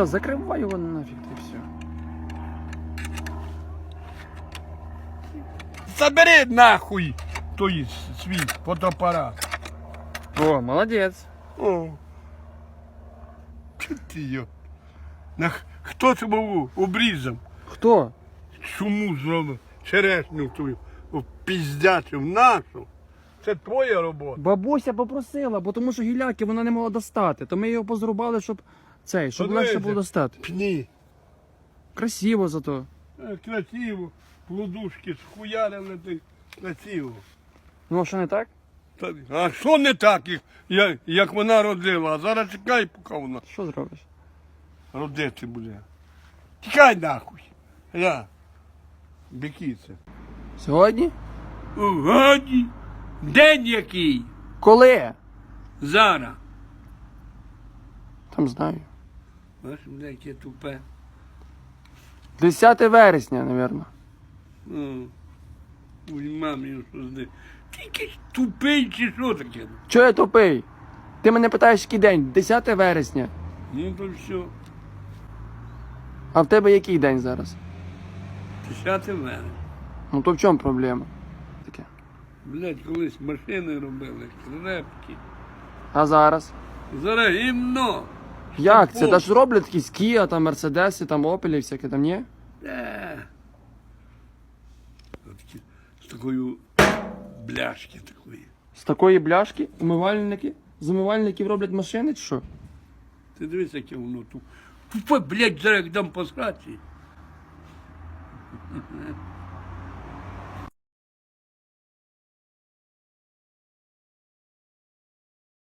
Та закривай його нафіг і все. Забери нахуй той свій фотоапарат. О, молодець. О. Чо ти йо? Нах... Хто це був обрізав? Хто? Чому зробив черешню твою піздячив нашу? Це твоя робота. Бабуся попросила, бо тому що гіляки вона не могла достати. То ми його позрубали, щоб цей, щоб легше Подивися. було достати. Пні. Красиво зато. Е, Красиво. Плодушки схуярили ти красиво. Ну, а що не так? Та- А що не так, як, як, як вона родила? А зараз чекай, поки вона Що зробиш? родити буде. Тікай нахуй. Я. Бікіце. Сьогодні? Угоді. День який? Коли? Зараз. Там знаю. Бачиш, мене яке тупе. 10 вересня, напевно. Ну, Ой, мамі, що з ним. Ти якийсь тупий чи що таке? Чого я тупий? Ти мене питаєш, який день? 10 вересня. Ну то все. А в тебе який день зараз? 10 мене. Ну то в чому проблема? Таке. Блять, колись машини робили, крепкі. А зараз? Зараз гімно. Як це? Та ж роблять якісь Kia, там Мерседеси, там Опелі, всяке там, ні? Е. З такою бляшки такої. З такої бляшки умивальники? З умивальників роблять машини чи що? Ти дивись, яке воно тут. Тупе, блядь, зараз як дам по сраці.